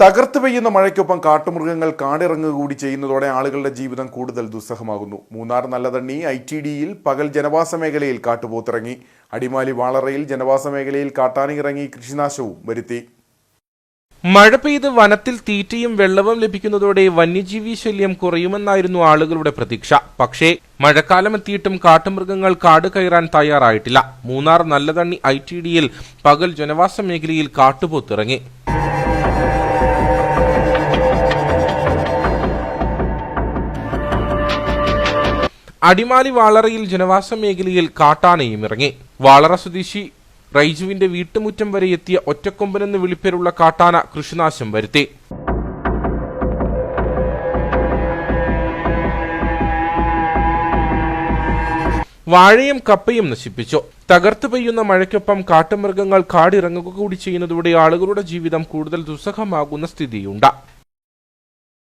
തകർത്ത് പെയ്യുന്ന മഴയ്ക്കൊപ്പം കാട്ടുമൃഗങ്ങൾ കാടിറങ്ങുക കൂടി ചെയ്യുന്നതോടെ ആളുകളുടെ ജീവിതം കൂടുതൽ ദുസ്സഹമാകുന്നു. മൂന്നാർ നല്ലതണ്ണി ഐ ടി ഡിയിൽ പകൽ ജനവാസ മേഖലയിൽ കാട്ടുപോത്തിറങ്ങി. അടിമാലി വാളറയിൽ ജനവാസ മേഖലയിൽ കാട്ടാനിറങ്ങി കൃഷിനാശവും വരുത്തി. മഴ പെയ്ത് വനത്തിൽ തീറ്റയും വെള്ളവും ലഭിക്കുന്നതോടെ വന്യജീവി ശല്യം കുറയുമെന്നായിരുന്നു ആളുകളുടെ പ്രതീക്ഷ. പക്ഷേ മഴക്കാലം എത്തിയിട്ടും കാട്ടുമൃഗങ്ങൾ കാട് കയറാൻ തയ്യാറായിട്ടില്ല. മൂന്നാർ നല്ലതണ്ണി ഐ ടി ഡിയിൽ പകൽ ജനവാസ മേഖലയിൽ കാട്ടുപോത്തിറങ്ങി. അടിമാലി വാളറയിൽ ജനവാസ മേഖലയിൽ കാട്ടാനയും ഇറങ്ങി. വാളറ സ്വദേശി റൈജുവിന്റെ വീട്ടുമുറ്റം വരെ എത്തിയ ഒറ്റക്കൊമ്പനെന്ന് വിളിപ്പേരുള്ള കാട്ടാന കൃഷിനാശം വരുത്തി. വാഴയും കപ്പയും നശിപ്പിച്ചു. തകർത്തു പെയ്യുന്ന മഴയ്ക്കൊപ്പം കാട്ടുമൃഗങ്ങൾ കാടിറങ്ങുക കൂടി ചെയ്യുന്നതോടെ ആളുകളുടെ ജീവിതം കൂടുതൽ ദുസ്സഹമാകുന്ന സ്ഥിതിയുണ്ട്.